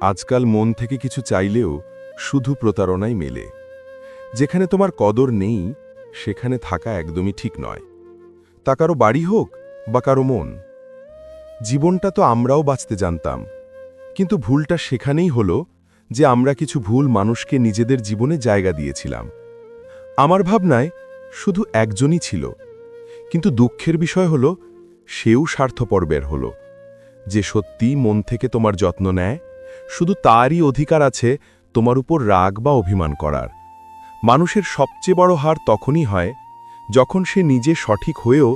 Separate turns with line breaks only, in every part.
আজকাল মন থেকে কিছু চাইলেও শুধু প্রতারণাই মেলে। যেখানে তোমার কদর নেই, সেখানে থাকা একদমই ঠিক নয়। তা কারও বাড়ি হোক বা কারও মন। জীবনটা তো আমরাও বাঁচতে জানতাম। কিন্তু ভুলটা সেখানেই হলো যে আমরা কিছু ভুল মানুষকে নিজেদের জীবনে জায়গা দিয়েছিলাম। আমার ভাবনায় শুধু একজনই ছিল। কিন্তু দুঃখের বিষয় হল, সেও স্বার্থপর বের হল। যে সত্যি মন থেকে তোমার যত্ন নেয় শুধু তারই অধিকার আছে তোমার উপর রাগ বা অভিমান করার। মানুষের সবচেয়ে বড় হার তখনই হয় যখন সে নিজে সঠিক হয়েও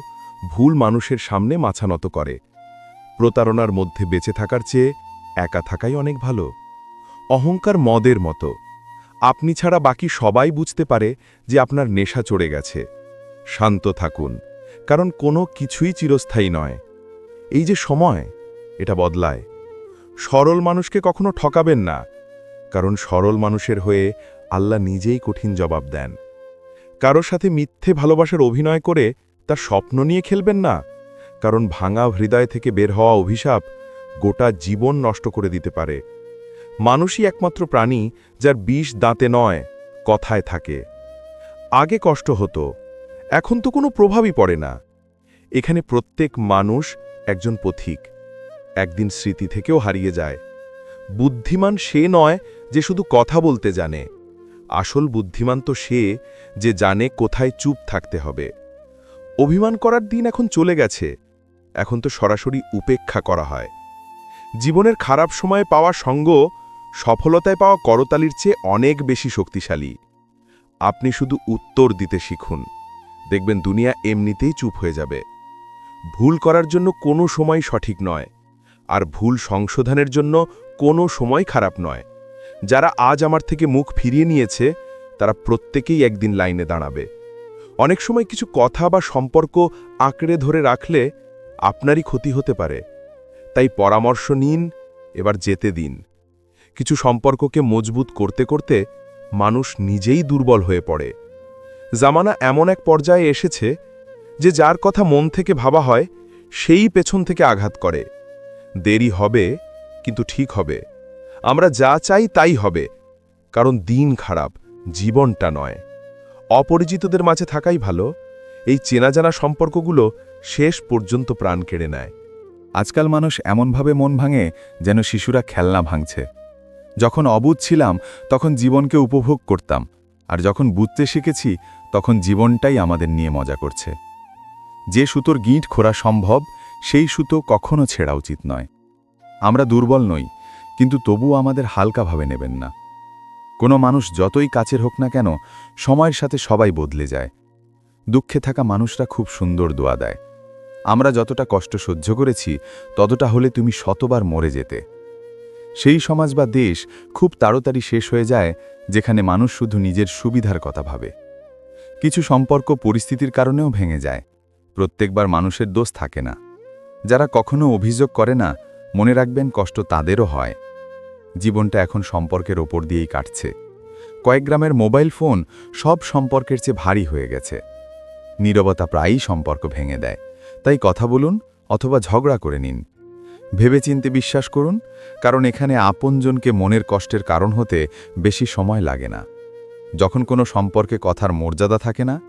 ভুল মানুষের সামনে মাথা নত করে। প্রতারণার মধ্যে বেঁচে থাকার চেয়ে একা থাকাই অনেক ভালো। অহংকার মদের মতো। আপনি ছাড়া বাকি সবাই বুঝতে পারে যে আপনার নেশা চড়ে গেছে। শান্ত থাকুন, কারণ কোনো কিছুই চিরস্থায়ী নয়। এই যে সময়, এটা বদলায়। সরল মানুষকে কখনো ঠকাবেন না, কারণ সরল মানুষের হয়ে আল্লাহ নিজেই কঠিন জবাব দেন। কারও সাথে মিথ্যে ভালোবাসার অভিনয় করে তার স্বপ্ন নিয়ে খেলবেন না, কারণ ভাঙা হৃদয় থেকে বের হওয়া অভিশাপ গোটা জীবন নষ্ট করে দিতে পারে। মানুষই একমাত্র প্রাণী যার বিষ দাঁতে নয়, কথায় থাকে। আগে কষ্ট হতো, এখন তো কোনো প্রভাবই পড়ে না। এখানে প্রত্যেক মানুষ একজন পথিক। একদিন স্মৃতি থেকেও হারিয়ে যায়। বুদ্ধিমান সে নয় যে শুধু কথা বলতে জানে। আসল বুদ্ধিমান তো সে যে জানে কোথায় চুপ থাকতে হবে। অভিমান করার দিন এখন চলে গেছে। এখন তো সরাসরি উপেক্ষা করা হয়। জীবনের খারাপ সময়ে পাওয়া সঙ্গ সফলতায় পাওয়া করতালির চেয়ে অনেক বেশি শক্তিশালী। আপনি শুধু উত্তর দিতে শিখুন। দেখবেন দুনিয়া এমনিতেই চুপ হয়ে যাবে। ভুল করার জন্য কোনো সময় সঠিক নয়। আর ভুল সংশোধনের জন্য কোনো সময় খারাপ নয়। যারা আজ আমার থেকে মুখ ফিরিয়ে নিয়েছে, তারা প্রত্যেকেই একদিন লাইনে দাঁড়াবে। অনেক সময় কিছু কথা বা সম্পর্ক আঁকড়ে ধরে রাখলে আপনারই ক্ষতি হতে পারে। তাই পরামর্শ নিন, এবার যেতে দিন। কিছু সম্পর্ককে মজবুত করতে করতে মানুষ নিজেই দুর্বল হয়ে পড়ে। জামানা এমন এক পর্যায়ে এসেছে যে যার কথা মন থেকে ভাবা হয়, সেই পেছন থেকে আঘাত করে। দেরি হবে, কিন্তু ঠিক হবে। আমরা যা চাই তাই হবে, কারণ দিন খারাপ, জীবনটা নয়। অপরিচিতদের মাঝে থাকাই ভালো, এই চেনাজানা সম্পর্কগুলো শেষ পর্যন্ত প্রাণ কেড়ে নেয়।
আজকাল মানুষ এমনভাবে মন ভাঙে যেন শিশুরা খেলনা ভাঙছে। যখন অবুধ ছিলাম, তখন জীবনকে উপভোগ করতাম, আর যখন বুঝতে শিখেছি, তখন জীবনটাই আমাদের নিয়ে মজা করছে। যে সুতোর গিঁট খোরা সম্ভব সেই সুতো কখনো ছেড়া উচিত নয়। আমরা দুর্বল নই, কিন্তু তবুও আমাদের হালকাভাবে নেবেন না। কোনো মানুষ যতই কাছের হোক না কেন, সময়ের সাথে সবাই বদলে যায়। দুঃখে থাকা মানুষরা খুব সুন্দর দোয়া দেয়। আমরা যতটা কষ্ট সহ্য করেছি, ততটা হলে তুমি শতবার মরে যেতে। সেই সমাজ বা দেশ খুব তাড়াতাড়ি শেষ হয়ে যায়, যেখানে মানুষ শুধু নিজের সুবিধার কথা ভাবে। কিছু সম্পর্ক পরিস্থিতির কারণেও ভেঙে যায়। প্রত্যেকবার মানুষের দোষ থাকে না। যারা কখনো অভিযোগ করে না, মনে রাখবেন কষ্ট তাদেরও হয়। জীবনটা এখন সম্পর্কের ওপর দিয়েই কাটছে। কয়েক গ্রামের মোবাইল ফোন সব সম্পর্কের চেয়ে ভারী হয়ে গেছে। নীরবতা প্রায়ই সম্পর্ক ভেঙে দেয়। তাই কথা বলুন অথবা ঝগড়া করে নিন। ভেবেচিন্তে বিশ্বাস করুন, কারণ এখানে আপনজনকে মনের কষ্টের কারণ হতে বেশি সময় লাগে না। যখন কোনো সম্পর্কে কথার মর্যাদা থাকে না,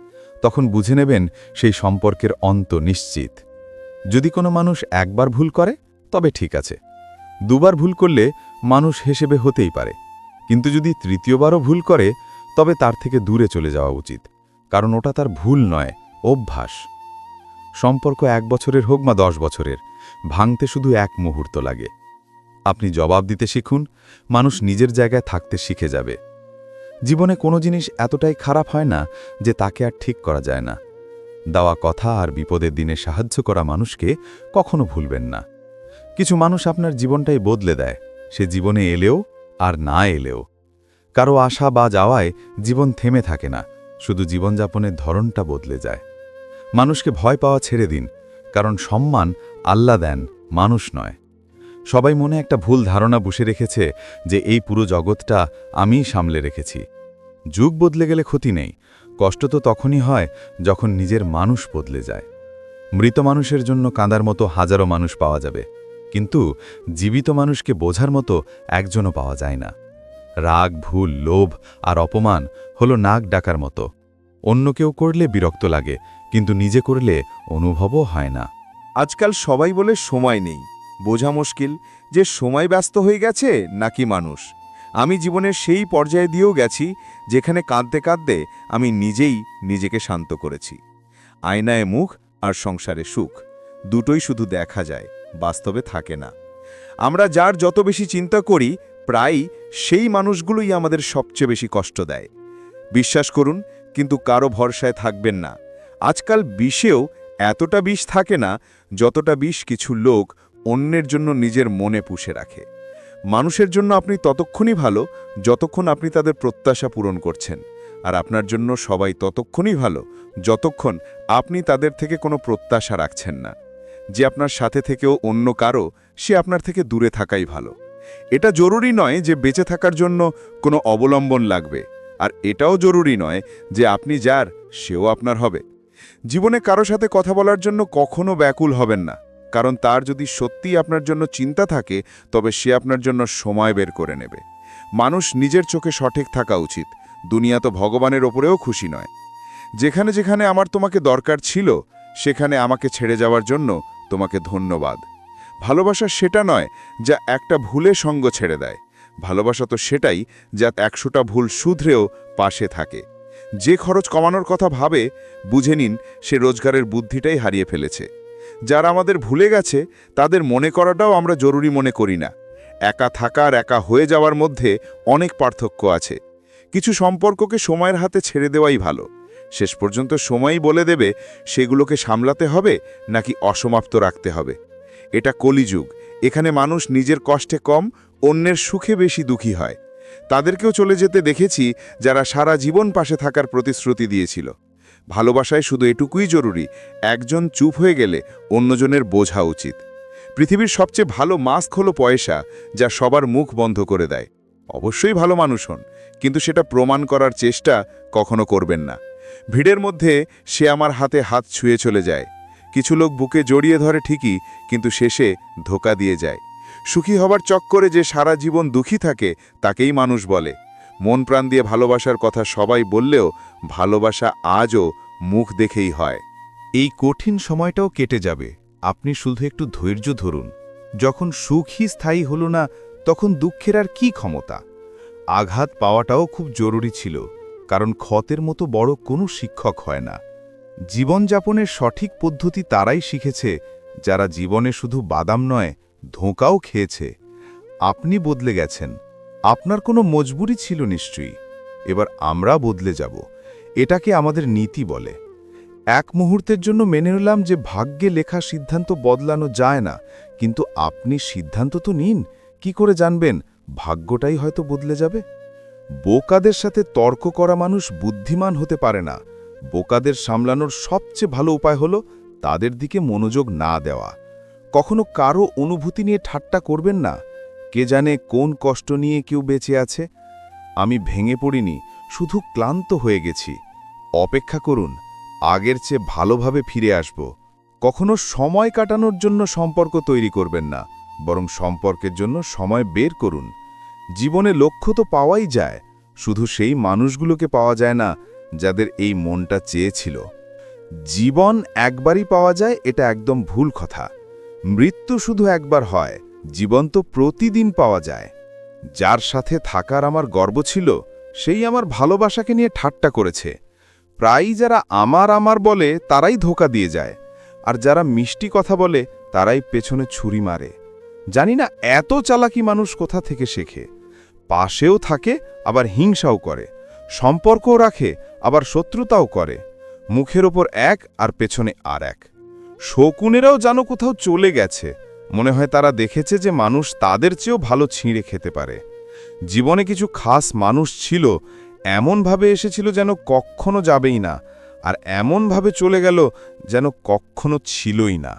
তখন বুঝে নেবেন সেই সম্পর্কের অন্ত নিশ্চিত। যদি কোনো মানুষ একবার ভুল করে, তবে ঠিক আছে। দুবার ভুল করলে মানুষ হেসেবে হতেই পারে। কিন্তু যদি তৃতীয়বারও ভুল করে, তবে তার থেকে দূরে চলে যাওয়া উচিত, কারণ ওটা তার ভুল নয়, অভ্যাস। সম্পর্ক এক বছরের হোক বা দশ বছরের, ভাঙতে শুধু এক মুহূর্ত লাগে। আপনি জবাব দিতে শিখুন, মানুষ নিজের জায়গায় থাকতে শিখে যাবে। জীবনে কোনো জিনিস এতটাই খারাপ হয় না, যে তাকে আর ঠিক করা যায় না। দেওয়া কথা আর বিপদের দিনে সাহায্য করা মানুষকে কখনো ভুলবেন না। কিছু মানুষ আপনার জীবনটাই বদলে দেয়, সে জীবনে এলেও আর না এলেও। কারও আশা বা যাওয়ায় জীবন থেমে থাকে না, শুধু জীবনযাপনের ধরনটা বদলে যায়। মানুষকে ভয় পাওয়া ছেড়ে দিন, কারণ সম্মান আল্লাহ দেন, মানুষ নয়। সবাই মনে একটা ভুল ধারণা বসে রেখেছে যে এই পুরো জগৎটা আমিই সামলে রেখেছি। যুগ বদলে গেলে ক্ষতি নেই কষ্ট তো তখনই হয় যখন নিজের মানুষ বদলে যায়। মৃত মানুষের জন্য কাঁদার মতো হাজারো মানুষ পাওয়া যাবে, কিন্তু জীবিত মানুষকে বোঝার মতো একজনও পাওয়া যায় না। রাগ, ভুল, লোভ আর অপমান হলো নাক ডাকার মতো। অন্য কেউ করলে বিরক্ত লাগে, কিন্তু নিজে করলে অনুভবও হয় না।
আজকাল সবাই বলে সময় নেই। বোঝা মুশকিল যে সময় ব্যস্ত হয়ে গেছে নাকি মানুষ। আমি জীবনের সেই পর্যায়ে দিয়েও গেছি, যেখানে কাঁদতে কাঁদতে আমি নিজেই নিজেকে শান্ত করেছি। আয়নায় মুখ আর সংসারে সুখ, দুটোই শুধু দেখা যায়, বাস্তবে থাকে না। আমরা যার যত বেশি চিন্তা করি, প্রায়ই সেই মানুষগুলোই আমাদের সবচেয়ে বেশি কষ্ট দেয়। বিশ্বাস করুন, কিন্তু কারও ভরসায় থাকবেন না। আজকাল বিষেও এতটা বিষ থাকে না, যতটা বিষ কিছু লোক অন্যের জন্য নিজের মনে পুষে রাখে। মানুষের জন্য আপনি ততক্ষণই ভালো, যতক্ষণ আপনি তাদের প্রত্যাশা পূরণ করছেন। আর আপনার জন্য সবাই ততক্ষণই ভালো, যতক্ষণ আপনি তাদের থেকে কোনো প্রত্যাশা রাখছেন না। যে আপনার সাথে থেকেও অন্য কারও, সে আপনার থেকে দূরে থাকাই ভালো। এটা জরুরি নয় যে বেঁচে থাকার জন্য কোনো অবলম্বন লাগবে। আর এটাও জরুরি নয় যে আপনি যার, সেও আপনার হবে। জীবনে কারও সাথে কথা বলার জন্য কখনো ব্যাকুল হবেন না। কারণ তার যদি সত্যিই আপনার জন্য চিন্তা থাকে, তবে সে আপনার জন্য সময় বের করে নেবে। মানুষ নিজের চোখে সঠিক থাকা উচিত, দুনিয়া তো ভগবানের ওপরেও খুশি নয়। যেখানে যেখানে আমার তোমাকে দরকার ছিল, সেখানে আমাকে ছেড়ে যাওয়ার জন্য তোমাকে ধন্যবাদ। ভালোবাসা সেটা নয় যা একটা ভুলে সঙ্গ ছেড়ে দেয়। ভালোবাসা তো সেটাই যা একশোটা ভুল শুধরেও পাশে থাকে। যে খরচ কমানোর কথা ভাবে, বুঝে নিন সে রোজগারের বুদ্ধিটাই হারিয়ে ফেলেছে। যারা আমাদের ভুলে গেছে, তাদের মনে করাটাও আমরা জরুরি মনে করি না। একা থাকার একা হয়ে যাওয়ার মধ্যে অনেক পার্থক্য আছে। কিছু সম্পর্ককে সময়ের হাতে ছেড়ে দেওয়াই ভালো। শেষ পর্যন্ত সময়ই বলে দেবে, সেগুলোকে সামলাতে হবে নাকি অসমাপ্ত রাখতে হবে। এটা কলিযুগ। এখানে মানুষ নিজের কষ্টে কম, অন্যের সুখে বেশি দুঃখী হয়। তাদেরকেও চলে যেতে দেখেছি, যারা সারা জীবন পাশে থাকার প্রতিশ্রুতি দিয়েছিল। ভালোবাসায় শুধু এটুকুই জরুরি, একজন চুপ হয়ে গেলে অন্যজনের বোঝা উচিত। পৃথিবীর সবচেয়ে ভালো মাস্ক হলো পয়সা, যা সবার মুখ বন্ধ করে দেয়। অবশ্যই ভালো মানুষ হন, কিন্তু সেটা প্রমাণ করার চেষ্টা কখনো করবেন না। ভিড়ের মধ্যে সে আমার হাতে হাত ছুঁয়ে চলে যায়। কিছু লোক বুকে জড়িয়ে ধরে ঠিকই, কিন্তু শেষে ধোকা দিয়ে যায়। সুখী হবার চক্করে যে সারা জীবন দুঃখী থাকে, তাকেই মানুষ বলে। মন প্রাণ দিয়ে ভালোবাসার কথা সবাই বললেও ভালোবাসা আজও মুখ দেখেই হয়।
এই কঠিন সময়টাও কেটে যাবে। আপনি শুধু একটু ধৈর্য ধরুন। যখন সুখই স্থায়ী হল না, তখন দুঃখের আর কি ক্ষমতা? আঘাত পাওয়াটাও খুব জরুরি ছিল, কারণ ক্ষতের মতো বড় কোনো শিক্ষক হয় না। জীবনযাপনের সঠিক পদ্ধতি তারাই শিখেছে, যারা জীবনে শুধু বাদাম নয়, ধোঁকাও খেয়েছে। আপনি বদলে গেছেন। আপনার কোনো মজবুরি ছিল নিশ্চয়ই। এবার আমরা বদলে যাব। এটাকে আমাদের নীতি বলে। এক মুহূর্তের জন্য মেনে নিলাম যে ভাগ্যে লেখা সিদ্ধান্ত বদলানো যায় না, কিন্তু আপনি সিদ্ধান্ত তো নিন। কি করে জানবেন? ভাগ্যটাই হয়তো বদলে যাবে। বোকাদের সাথে তর্ক করা মানুষ বুদ্ধিমান হতে পারে না। বোকাদের সামলানোর সবচেয়ে ভালো উপায় হলো তাদের দিকে মনোযোগ না দেওয়া। কখনো কারও অনুভূতি নিয়ে ঠাট্টা করবেন না। কে জানে কোন কষ্ট নিয়ে কেউ বেঁচে আছে? আমি ভেঙে পড়িনি, শুধু ক্লান্ত হয়ে গেছি। অপেক্ষা করুন, আগের চেয়ে ভালোভাবে ফিরে আসব। কখনো সময় কাটানোর জন্য সম্পর্ক তৈরি করবেন না, বরং সম্পর্কের জন্য সময় বের করুন। জীবনে লক্ষ্য তো পাওয়াই যায়, শুধু সেই মানুষগুলোকে পাওয়া যায় না, যাদের এই মনটা চেয়েছিল। জীবন একবারই পাওয়া যায়, এটা একদম ভুল কথা। মৃত্যু শুধু একবার হয় জীবন তো প্রতিদিন পাওয়া যায়। যার সাথে থাকার আমার গর্ব ছিল, সেই আমার ভালোবাসাকে নিয়ে ঠাট্টা করেছে। প্রায়ই যারা আমার আমার বলে, তারাই ধোকা দিয়ে যায়। আর যারা মিষ্টি কথা বলে, তারাই পেছনে ছুরি মারে। জানি না এত চালাকি মানুষ কোথা থেকে শেখে। পাশেও থাকে, আবার হিংসাও করে। সম্পর্কও রাখে, আবার শত্রুতাও করে। মুখের ওপর এক আর পেছনে আর এক। শকুনেরাও যেন কোথাও চলে গেছে। মনে হয় তারা দেখেছে যে মানুষ তাদের চেয়েও ভালো ছিঁড়ে খেতে পারে। জীবনে কিছু খাস মানুষ ছিল, এমনভাবে এসেছিল যেন কখনো যাবেই না, আর এমনভাবে চলে গেল যেন কখনো ছিলই না।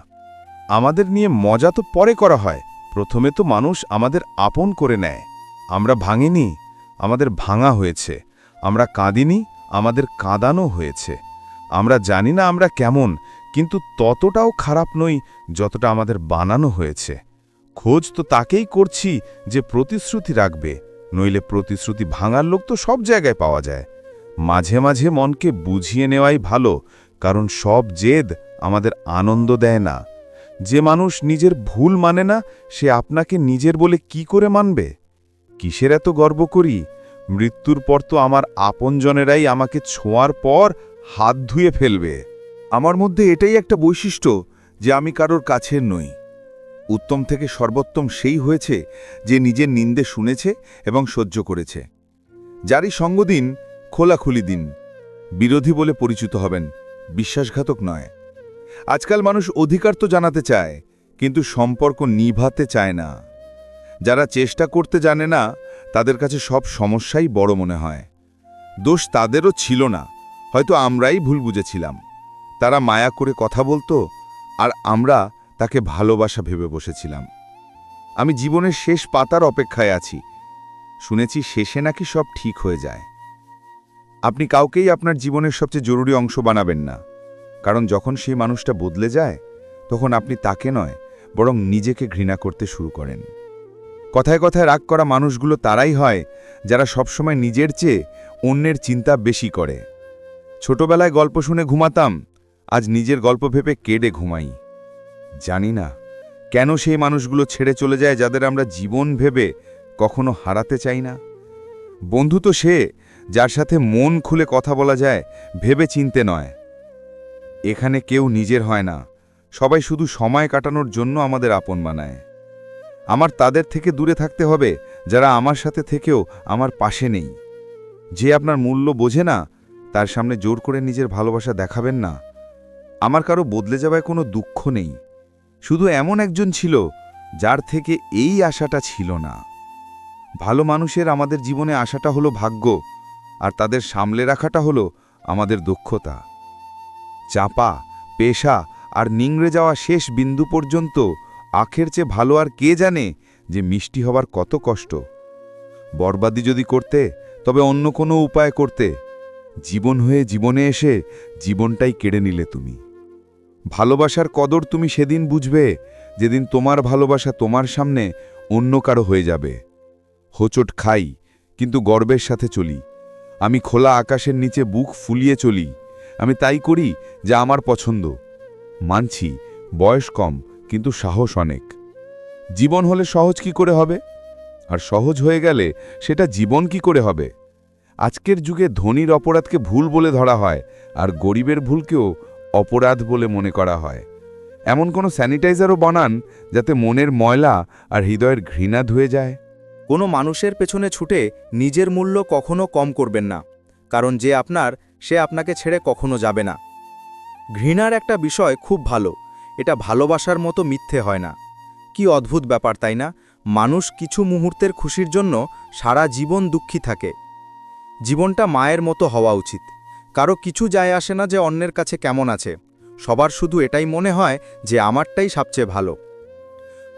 আমাদের নিয়ে মজা তো পরে করা হয়, প্রথমে তো মানুষ আমাদের আপন করে নেয়। আমরা ভাঙিনি, আমাদের ভাঙা হয়েছে, আমরা কাঁদিনি, আমাদের কাঁদানো হয়েছে। আমরা জানি না আমরা কেমন কিন্তু ততটাও খারাপ নই যতটা আমাদের বানানো হয়েছে। খোঁজ তো তাকেই করছি যে প্রতিশ্রুতি রাখবে, নইলে প্রতিশ্রুতি ভাঙার লোক তো সব জায়গায় পাওয়া যায়। মাঝে মাঝে মনকে বুঝিয়ে নেওয়াই ভালো, কারণ সব জেদ আমাদের আনন্দ দেয় না। যে মানুষ নিজের ভুল মানে না, সে আপনাকে নিজের বলে কি করে মানবে? কিসের এত গর্ব করি? মৃত্যুর পর তো আমার আপনজনেরাই আমাকে ছোঁয়ার পর হাত ধুয়ে ফেলবে। আমার মধ্যে এটাই একটা বৈশিষ্ট্য যে আমি কারোর কাছের নই। উত্তম থেকে সর্বোত্তম সেই হয়েছে যে নিজের নিন্দে শুনেছে এবং সহ্য করেছে। যারই সঙ্গ দিন, খোলাখুলি দিন। বিরোধী বলে পরিচিত হবেন, বিশ্বাসঘাতক নয়। আজকাল মানুষ অধিকার তো জানাতে চায়, কিন্তু সম্পর্ক নিভাতে চায় না। যারা চেষ্টা করতে জানে না, তাদের কাছে সব সমস্যাই বড় মনে হয়। দোষ তাদেরও ছিল না, হয়তো আমরাই ভুল বুঝেছিলাম। তারা মায়া করে কথা বলতো, আর আমরা তাকে ভালোবাসা ভেবে বসেছিলাম। আমি জীবনের শেষ পাতার অপেক্ষায় আছি। শুনেছি শেষে নাকি সব ঠিক হয়ে যায়। আপনি কাউকেই আপনার জীবনের সবচেয়ে জরুরি অংশ বানাবেন না। কারণ যখন সেই মানুষটা বদলে যায়, তখন আপনি তাকে নয়, বরং নিজেকে ঘৃণা করতে শুরু করেন। কথায় কথায় রাগ করা মানুষগুলো তারাই হয়, যারা সবসময় নিজের চেয়ে অন্যের চিন্তা বেশি করে। ছোটবেলায় গল্প শুনে ঘুমাতাম আজ নিজের গল্প ভেবে কেড়ে ঘুমাই। জানি না কেন সেই মানুষগুলো ছেড়ে চলে যায় যাদের আমরা জীবন ভেবে কখনো হারাতে চাই না। বন্ধু তো সে যার সাথে মন খুলে কথা বলা যায়, ভেবে চিনতে নয়। এখানে কেউ নিজের হয় না, সবাই শুধু সময় কাটানোর জন্য আমাদের আপন বানায়। আমার তাদের থেকে দূরে থাকতে হবে, যারা আমার সাথে থেকেও আমার পাশে নেই। যে আপনার মূল্য বোঝে না, তার সামনে জোর করে নিজের ভালোবাসা দেখাবেন না। আমার কারও বদলে যাওয়ায় কোনো দুঃখ নেই। শুধু এমন একজন ছিল যার থেকে এই আশাটা ছিল না। ভালো মানুষের আমাদের জীবনে আশাটা হলো ভাগ্য, আর তাদের সামলে রাখাটা হলো আমাদের দক্ষতা। চাপা, পেশা আর নিংড়ে যাওয়া শেষ বিন্দু পর্যন্ত আখের চেয়ে ভালো আর কে জানে যে মিষ্টি হবার কত কষ্ট। বরবাদি যদি করতে, তবে অন্য কোনো উপায় করতে। জীবন হয়ে জীবনে এসে জীবনটাই কেড়ে নিলে তুমি। ভালোবাসার কদর তুমি সেদিন বুঝবে, যেদিন তোমার ভালোবাসা তোমার সামনে অন্য কারও হয়ে যাবে। হোচট খাই, কিন্তু গর্বের সাথে চলি। আমি খোলা আকাশের নিচে বুক ফুলিয়ে চলি। আমি তাই করি যা আমার পছন্দ। মানছি, বয়স কম, কিন্তু সাহস অনেক। জীবন হলে সহজ কি করে হবে? আর সহজ হয়ে গেলে সেটা জীবন কি করে হবে? আজকের যুগে ধনীর অপরাধকে ভুল বলে ধরা হয়, আর গরিবের ভুলকেও অপরাধ বলে মনে করা হয়। এমন কোনো স্যানিটাইজারও বানান যাতে মনের ময়লা আর হৃদয়ের ঘৃণা ধুয়ে যায়।
কোনো মানুষের পেছনে ছুটে নিজের মূল্য কখনো কম করবেন না, কারণ যে আপনার, সে আপনাকে ছেড়ে কখনো যাবে না। ঘৃণার একটা বিষয় খুব ভালো, এটা ভালোবাসার মতো মিথ্যে হয় না। কি অদ্ভুত ব্যাপার, তাই না? মানুষ কিছু মুহূর্তের খুশির জন্য সারা জীবন দুঃখী থাকে। জীবনটা মায়ের মতো হওয়া উচিত। কারও কিছু যায় আসে না যে অন্যের কাছে কেমন আছে। সবার শুধু এটাই মনে হয় যে আমারটাই সবচেয়ে ভালো।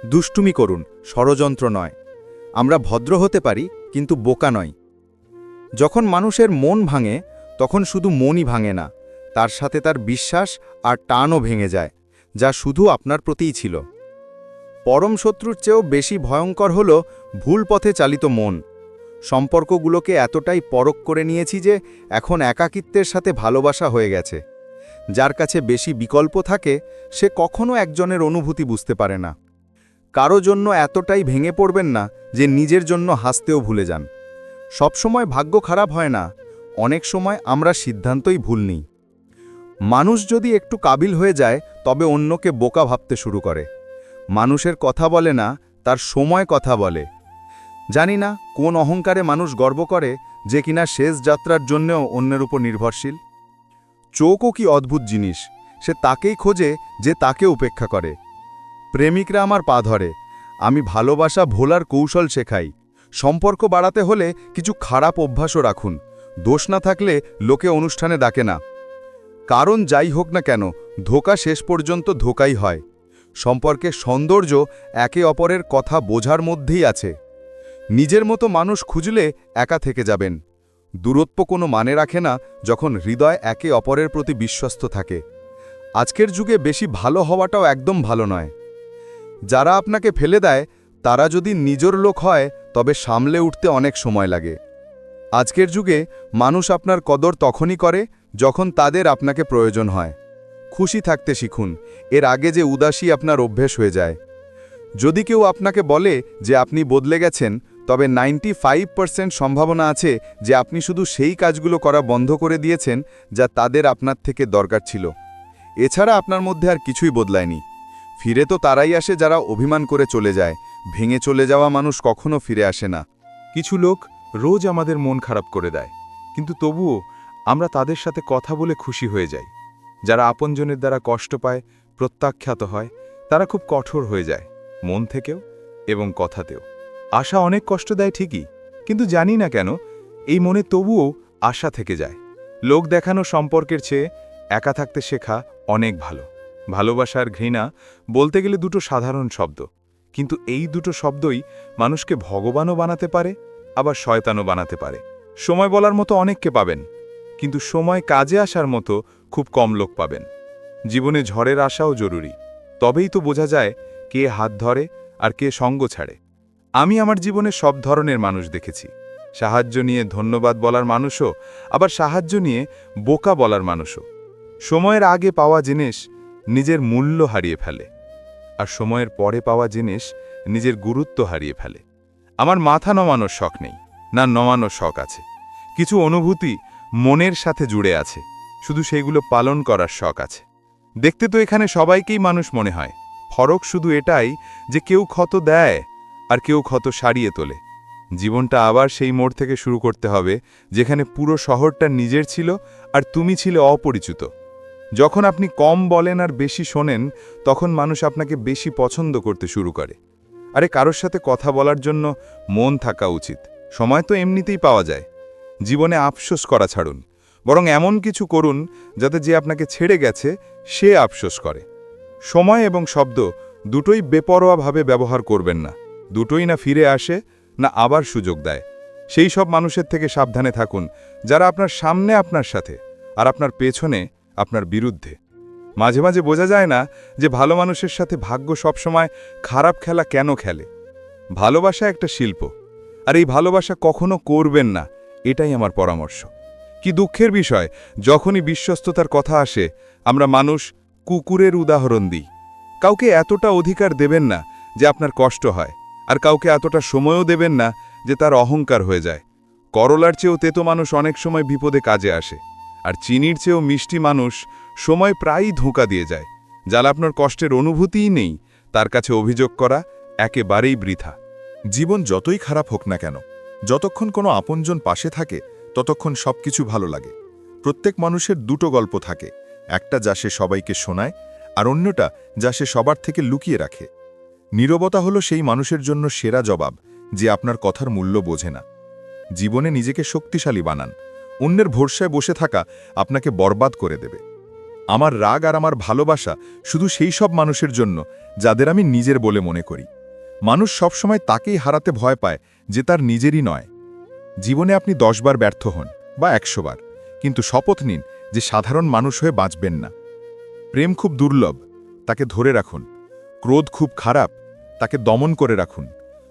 দুষ্টুমি করুন, ষড়যন্ত্র নয়। আমরা ভদ্র হতে পারি, কিন্তু বোকা নয় যখন মানুষের মন ভাঙে, তখন শুধু মনই ভাঙে না, তার সাথে তার বিশ্বাস আর টানও ভেঙে যায়, যা শুধু আপনার প্রতিই ছিল। পরম শত্রুর চেয়েও বেশি ভয়ঙ্কর হল ভুল পথে চালিত মন। সম্পর্কগুলোকে এতটাই পরক করে নিয়েছি যে এখন একাকিত্বের সাথে ভালোবাসা হয়ে গেছে। যার কাছে বেশি বিকল্প থাকে, সে কখনো একজনের অনুভূতি বুঝতে পারে না। কারও জন্য এতটাই ভেঙে পড়বেন না যে নিজের জন্য হাসতেও ভুলে যান। সবসময় ভাগ্য খারাপ হয় না, অনেক সময় আমরা সিদ্ধান্তই ভুল নিই। মানুষ যদি একটু কাবিল হয়ে যায়, তবে অন্যকে বোকা ভাবতে শুরু করে। মানুষের কথা বলে না, তার সময় কথা বলে। জানি না কোন অহংকারে মানুষ গর্ব করে যে কিনা শেষ যাত্রার জন্যও অন্যের উপর নির্ভরশীল। চোখও কি অদ্ভুত জিনিস, সে তাকেই খোঁজে যে তাকে উপেক্ষা করে। প্রেমিকরা আমার পা ধরে, আমি ভালোবাসা ভোলার কৌশল শেখাই। সম্পর্ক বাড়াতে হলে কিছু খারাপ অভ্যাসও রাখুন, দোষ না থাকলে লোকে অনুষ্ঠানে ডাকে না। কারণ যাই হোক না কেন, ধোকা শেষ পর্যন্ত ধোকাই হয়। সম্পর্কের সৌন্দর্য একে অপরের কথা বোঝার মধ্যেই আছে। নিজের মতো মানুষ খুঁজলে একা থেকে যাবেন। দূরত্ব কোনো মানে রাখে না যখন হৃদয় একে অপরের প্রতি বিশ্বস্ত থাকে। আজকের যুগে বেশি ভালো হওয়াটাও একদম ভালো নয়।
যারা আপনাকে ফেলে দেয়, তারা যদি নিজের লোক হয়, তবে সামলে উঠতে অনেক সময় লাগে। আজকের যুগে মানুষ আপনার কদর তখনই করে, যখন তাদের আপনাকে প্রয়োজন হয়। খুশি থাকতে শিখুন, এর আগে যে উদাসী আপনার অভ্যেস হয়ে যায়। যদি কেউ আপনাকে বলে যে আপনি বদলে গেছেন তবে নাইনটি ফাইভ সম্ভাবনা আছে যে আপনি শুধু সেই কাজগুলো করা বন্ধ করে দিয়েছেন যা তাদের আপনার থেকে দরকার ছিল। এছাড়া আপনার মধ্যে আর কিছুই বদলায়নি। ফিরে তো তারাই আসে যারা অভিমান করে চলে যায়। ভেঙে চলে যাওয়া মানুষ কখনো ফিরে আসে না।
কিছু লোক রোজ আমাদের মন খারাপ করে দেয়। কিন্তু তবুও আমরা তাদের সাথে কথা বলে খুশি হয়ে যাই। যারা আপনজনের দ্বারা কষ্ট পায়, প্রত্যাখ্যাত হয়, তারা খুব কঠোর হয়ে যায়, মন থেকেও এবং কথাতেও। আশা অনেক কষ্ট দেয় ঠিকই, কিন্তু জানি না কেন, এই মনে তবুও আশা থেকে যায়। লোক দেখানো সম্পর্কের চেয়ে একা থাকতে শেখা অনেক ভালো। ভালোবাসার ঘৃণা বলতে গেলে দুটো সাধারণ শব্দ। কিন্তু এই দুটো শব্দই মানুষকে ভগবানও বানাতে পারে, আবার শয়তানও বানাতে পারে। সময় বলার মতো অনেককে পাবেন, কিন্তু সময় কাজে আসার মতো খুব কম লোক পাবেন। জীবনে ঝড়ের আশাও জরুরি। তবেই তো বোঝা যায় কে হাত ধরে আর কে সঙ্গ ছাড়ে। আমি আমার জীবনে সব ধরনের মানুষ দেখেছি। সাহায্য নিয়ে ধন্যবাদ বলার মানুষও, আবার সাহায্য নিয়ে বোকা বলার মানুষও। সময়ের আগে পাওয়া জিনিস নিজের মূল্য হারিয়ে ফেলে, আর সময়ের পরে পাওয়া জিনিস নিজের গুরুত্ব হারিয়ে ফেলে। আমার মাথা নমানোর শখ নেই, না নমানোর শখ আছে। কিছু অনুভূতি মনের সাথে জুড়ে আছে, শুধু সেগুলো পালন করার শখ আছে। দেখতে তো এখানে সবাইকেই মানুষ মনে হয়, ফরক শুধু এটাই যে কেউ ক্ষত দেয় আর কেউ ক্ষত সারিয়ে তোলে। জীবনটা আবার সেই মোড় থেকে শুরু করতে হবে, যেখানে পুরো শহরটা নিজের ছিল আর তুমি ছিলে অপরিচিত। যখন আপনি কম বলেন আর বেশি শোনেন, তখন মানুষ আপনাকে বেশি পছন্দ করতে শুরু করে। আরে কারোর সাথে কথা বলার জন্য মন থাকা উচিত। সময় তো এমনিতেই পাওয়া যায়। জীবনে আফসোস করা ছাড়ুন। বরং এমন কিছু করুন যাতে যে আপনাকে ছেড়ে গেছে, সে আফসোস করে। সময় এবং শব্দ দুটোই বেপরোয়াভাবে ব্যবহার করবেন না। দুটোই না ফিরে আসে, না আবার সুযোগ দেয়। সেই সব মানুষের থেকে সাবধানে থাকুন, যারা আপনার সামনে আপনার সাথে আর আপনার পেছনে আপনার বিরুদ্ধে। মাঝে মাঝে বোঝা যায় না যে ভালো মানুষের সাথে ভাগ্য সবসময় খারাপ খেলা কেন খেলে। ভালোবাসা একটা শিল্প, আর এই ভালোবাসা কখনো করবেন না, এটাই আমার পরামর্শ। কি দুঃখের বিষয়, যখনই বিশ্বস্ততার কথা আসে, আমরা মানুষ কুকুরের উদাহরণ দিই। কাউকে এতটা অধিকার দেবেন না যে আপনার কষ্ট হয়। আর কাউকে এতটা সময়ও দেবেন না যে তার অহংকার হয়ে যায়। করলার চেয়েও তেতো মানুষ অনেক সময় বিপদে কাজে আসে, আর চিনির চেয়েও মিষ্টি মানুষ সময় প্রায়ই ধোঁকা দিয়ে যায়, যার আপনার কষ্টের অনুভূতিই নেই, তার কাছে অভিযোগ করা একেবারেই বৃথা।
জীবন যতই খারাপ হোক না কেন, যতক্ষণ কোনো আপনজন পাশে থাকে, ততক্ষণ সবকিছু ভালো লাগে। প্রত্যেক মানুষের দুটো গল্প থাকে, একটা যা সে সবাইকে শোনায়, আর অন্যটা যা সে সবার থেকে লুকিয়ে রাখে। নীরবতা হলো সেই মানুষের জন্য সেরা জবাব, যে আপনার কথার মূল্য বোঝে না। জীবনে নিজেকে শক্তিশালী বানান। অন্যের ভরসায় বসে থাকা আপনাকে বরবাদ করে দেবে। আমার রাগ আর আমার ভালোবাসা শুধু সেই সব মানুষের জন্য, যাদের আমি নিজের বলে মনে করি। মানুষ সবসময় তাকেই হারাতে ভয় পায়, যে তার নিজেরই নয়। জীবনে আপনি দশবার ব্যর্থ হন বা একশোবার, কিন্তু শপথ নিন যে সাধারণ মানুষ হয়ে বাঁচবেন না। প্রেম খুব দুর্লভ, তাকে ধরে রাখুন। ক্রোধ খুব খারাপ, তাকে দমন করে রাখুন।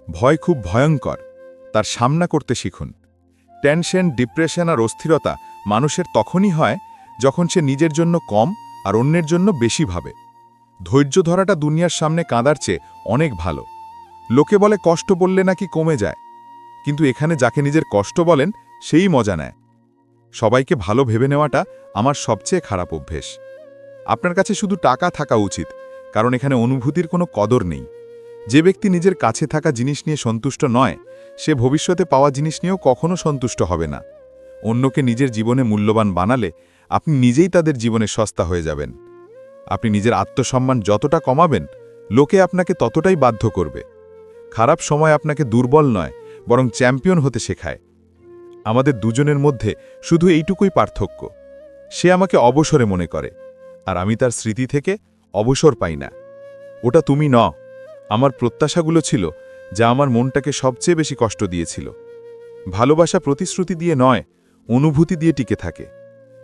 ভয় খুব ভয়ঙ্কর, তার সামনা করতে শিখুন। টেনশন, ডিপ্রেশন আর অস্থিরতা মানুষের তখনই হয় যখন সে নিজের জন্য কম আর অন্যের জন্য বেশি ভাবে। ধৈর্য ধরাটা দুনিয়ার সামনে কাঁদার চেয়ে অনেক ভালো। লোকে বলে কষ্ট বললে নাকি কমে যায়, কিন্তু এখানে যাকে নিজের কষ্ট বলেন, সেই মজা নেয়। সবাইকে ভালো ভেবে নেওয়াটা আমার সবচেয়ে খারাপ অভ্যেস। আপনার কাছে শুধু টাকা থাকা উচিত কারণ এখানে অনুভূতির কোনো কদর নেই। যে ব্যক্তি নিজের কাছে থাকা জিনিস নিয়ে সন্তুষ্ট নয়, সে ভবিষ্যতে পাওয়া জিনিস নিয়েও কখনো সন্তুষ্ট হবে না। অন্যকে নিজের জীবনে মূল্যবান বানালে আপনি নিজেই তাদের জীবনে সস্তা হয়ে যাবেন। আপনি নিজের আত্মসম্মান যতটা কমাবেন, লোকে আপনাকে ততটাই বাধ্য করবে। খারাপ সময় আপনাকে দুর্বল নয়, বরং চ্যাম্পিয়ন হতে শেখায়। আমাদের দুজনের মধ্যে শুধু এইটুকুই পার্থক্য। সে আমাকে অবসরে মনে করে, আর আমি তার স্মৃতি থেকে অবসর পাই না। ওটা তুমি ন আমার প্রত্যাশাগুলো ছিল যা আমার মনটাকে সবচেয়ে বেশি কষ্ট দিয়েছিল। ভালোবাসা প্রতিশ্রুতি দিয়ে নয়, অনুভূতি দিয়ে টিকে থাকে।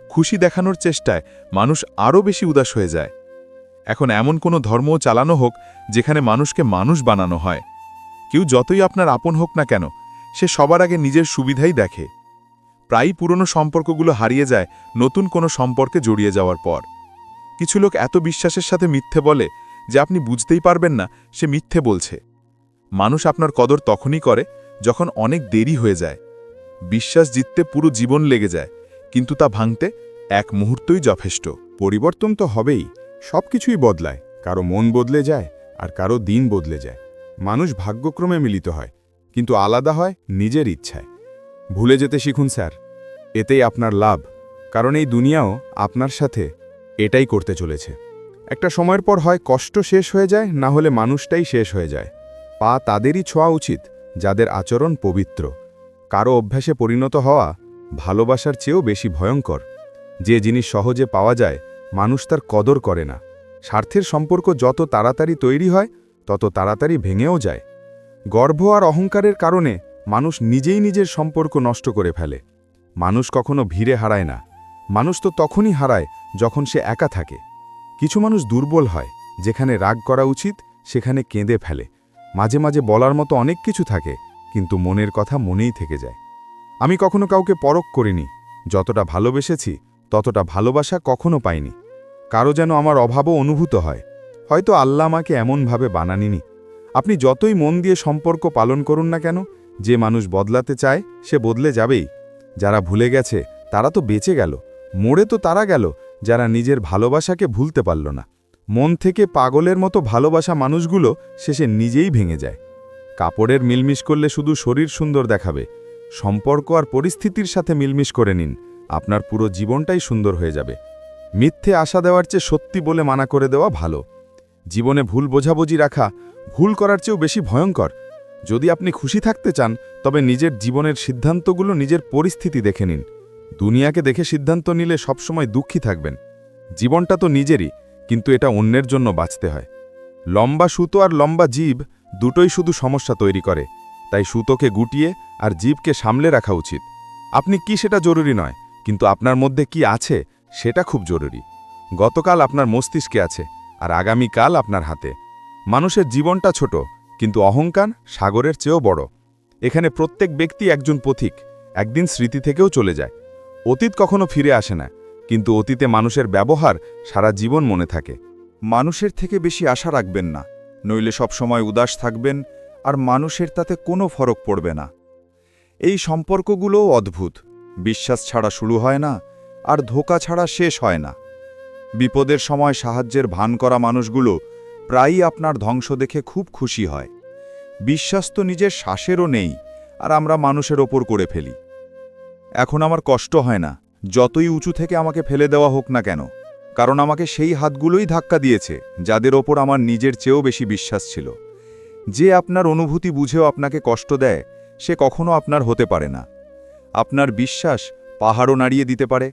খুশি দেখানোর চেষ্টায় মানুষ আরও বেশি উদাস হয়ে যায়। এখন এমন কোনো ধর্মও চালানো হোক যেখানে মানুষকে মানুষ বানানো হয়। কেউ যতই আপনার আপন হোক না কেন, সে সবার আগে নিজের সুবিধাই দেখে। প্রায়ই পুরনো সম্পর্কগুলো হারিয়ে যায় নতুন কোনো সম্পর্কে জড়িয়ে যাওয়ার পর। কিছু লোক এত বিশ্বাসের সাথে মিথ্যে বলে যে আপনি বুঝতেই পারবেন না, সে মিথ্যে বলছে। মানুষ আপনার কদর তখনই করে যখন অনেক দেরি হয়ে যায়। বিশ্বাস জিততে পুরো জীবন লেগে যায়, কিন্তু তা ভাঙতে এক মুহূর্তই যথেষ্ট।
পরিবর্তন তো হবেই সব কিছুই বদলায়, কারও মন বদলে যায় আর কারও দিন বদলে যায়। মানুষ ভাগ্যক্রমে মিলিত হয়, কিন্তু আলাদা হয় নিজের ইচ্ছায়। ভুলে যেতে শিখুন, স্যার। এতেই আপনার লাভ, কারণ এই দুনিয়াও আপনার সাথে এটাই করতে চলেছে। একটা সময়ের পর হয় কষ্ট শেষ হয়ে যায়, না হলে মানুষটাই শেষ হয়ে যায়। পা তাদেরই ছোঁয়া উচিত, যাদের আচরণ পবিত্র। কারও অভ্যাসে পরিণত হওয়া ভালোবাসার চেয়েও বেশি ভয়ঙ্কর। যে জিনিস সহজে পাওয়া যায়, মানুষ তার কদর করে না। স্বার্থের সম্পর্ক যত তাড়াতাড়ি তৈরি হয়, তত তাড়াতাড়ি ভেঙেও যায়। গর্ভ আর অহংকারের কারণে মানুষ নিজেই নিজের সম্পর্ক নষ্ট করে ফেলে। মানুষ কখনো ভিড়ে হারায় না। মানুষ তো তখনই হারায় যখন সে একা থাকে। কিছু মানুষ দুর্বল হয়, যেখানে রাগ করা উচিত, সেখানে কেঁদে ফেলে। মাঝে মাঝে বলার মতো অনেক কিছু থাকে, কিন্তু মনের কথা মনেই থেকে যায়। আমি কখনো কাউকে পরখ করিনি। যতটা ভালোবেসেছি, ততটা ভালোবাসা কখনো পাইনি। কারও যেন আমার অভাবও অনুভূত হয়। হয়তো আল্লাহ আমাকে এমনভাবে বানানিনি। আপনি যতই মন দিয়ে সম্পর্ক পালন করুন না কেন, যে মানুষ বদলাতে চায়, সে বদলে যাবেই। যারা ভুলে গেছে, তারা তো বেঁচে গেল। মোড়ে তো তারা গেল। যারা নিজের ভালোবাসাকে ভুলতে পারল না। মন থেকে পাগলের মতো ভালোবাসা মানুষগুলো শেষে নিজেই ভেঙে যায়। কাপড়ের মিলমিশ করলে শুধু শরীর সুন্দর দেখাবে। সম্পর্ক আর পরিস্থিতির সাথে মিলমিশ করে নিন। আপনার পুরো জীবনটাই সুন্দর হয়ে যাবে। মিথ্যে আশা দেওয়ার চেয়ে সত্যি বলে মানা করে দেওয়া ভালো। জীবনে ভুল বোঝাবুঝি রাখা ভুল করার চেয়েও বেশি ভয়ঙ্কর। যদি আপনি খুশি থাকতে চান, তবে নিজের জীবনের সিদ্ধান্তগুলো নিজের পরিস্থিতি দেখে নিন। দুনিয়াকে দেখে সিদ্ধান্ত নিলে সবসময় দুঃখী থাকবেন। জীবনটা তো নিজেরই, কিন্তু এটা অন্যের জন্য বাঁচতে হয়। লম্বা সুতো আর লম্বা জীব দুটোই শুধু সমস্যা তৈরি করে, তাই সুতোকে গুটিয়ে আর জীবকে সামলে রাখা উচিত। আপনি কি সেটা জরুরি নয়, কিন্তু আপনার মধ্যে কি আছে সেটা খুব জরুরি। গতকাল আপনার মস্তিষ্কে আছে, আর আগামীকাল আপনার হাতে। মানুষের জীবনটা ছোট, কিন্তু অহংকার সাগরের চেয়েও বড়। এখানে প্রত্যেক ব্যক্তি একজন পথিক, একদিন স্মৃতি থেকেও চলে যায়। অতীত কখনো ফিরে আসে না, কিন্তু অতীতে মানুষের ব্যবহার সারা জীবন মনে থাকে।
মানুষের থেকে বেশি আশা রাখবেন না, নইলে সবসময় উদাস থাকবেন আর মানুষের তাতে কোনো ফরক পড়বে না। এই সম্পর্কগুলোও অদ্ভুত, বিশ্বাস ছাড়া শুরু হয় না আর ধোকা ছাড়া শেষ হয় না। বিপদের সময় সাহায্যের ভান করা মানুষগুলো প্রায়ই আপনার ধ্বংস দেখে খুব খুশি হয়। বিশ্বাস তো নিজের শ্বাসেরও নেই আর আমরা মানুষের ওপর করে ফেলি। এখন আমার কষ্ট হয় না। যতই উঁচু থেকে আমাকে ফেলে দেওয়া হোক না কেন, কারণ আমাকে সেই হাতগুলোই ধাক্কা দিয়েছে, যাদের ওপর আমার নিজের চেয়েও বেশি বিশ্বাস ছিল। যে আপনার অনুভূতি বুঝেও আপনাকে কষ্ট দেয়, সে কখনো আপনার হতে পারে না। আপনার বিশ্বাস পাহাড়ও নাড়িয়ে দিতে পারে,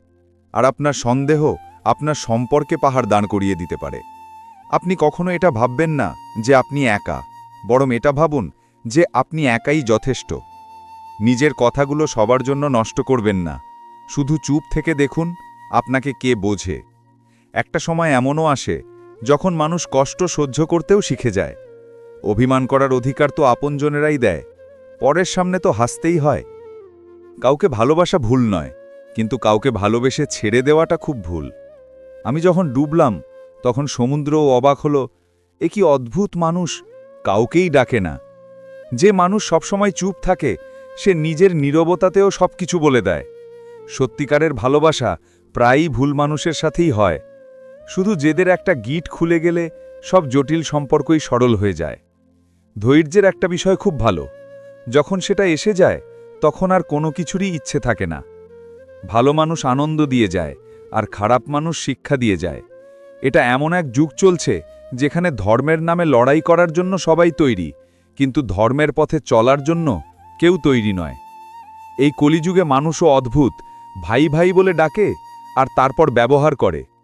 আর আপনার সন্দেহ আপনার সম্পর্কে পাহাড় দান করিয়ে দিতে পারে। আপনি কখনো এটা ভাববেন না যে আপনি একা, বরং এটা ভাবুন যে আপনি একাই যথেষ্ট। নিজের কথাগুলো সবার জন্য নষ্ট করবেন না। শুধু চুপ থেকে দেখুন, আপনাকে কে বোঝে। একটা সময় এমনও আসে, যখন মানুষ কষ্ট সহ্য করতেও শিখে যায়। অভিমান করার অধিকার তো আপনজনেরাই দেয়, পরের সামনে তো হাসতেই হয়। কাউকে ভালোবাসা ভুল নয়, কিন্তু কাউকে ভালোবেসে ছেড়ে দেওয়াটা খুব ভুল। আমি যখন ডুবলাম, তখন সমুদ্রও অবাক হলো, এ কি অদ্ভুত মানুষ, কাউকেই ডাকে না। যে মানুষ সবসময় চুপ থাকে সে নিজের নীরবতাতেও সবকিছু বলে দেয়। সত্যিকারের ভালোবাসা প্রায়ই ভুল মানুষের সাথেই হয়। শুধু জেদের একটা গিট খুলে গেলে সব জটিল সম্পর্কই সরল হয়ে যায়। ধৈর্যের একটা বিষয় খুব ভালো। যখন সেটা এসে যায়, তখন আর কোনো কিছুরই ইচ্ছে থাকে না। ভালো মানুষ আনন্দ দিয়ে যায়, আর খারাপ মানুষ শিক্ষা দিয়ে যায়। এটা এমন এক যুগ চলছে, যেখানে ধর্মের নামে লড়াই করার জন্য সবাই তৈরি, কিন্তু ধর্মের পথে চলার জন্য কেউ তৈরি নয়। এই কলিযুগে মানুষও অদ্ভুত, ভাই ভাই বলে ডাকে আর তারপর ব্যবহার করে।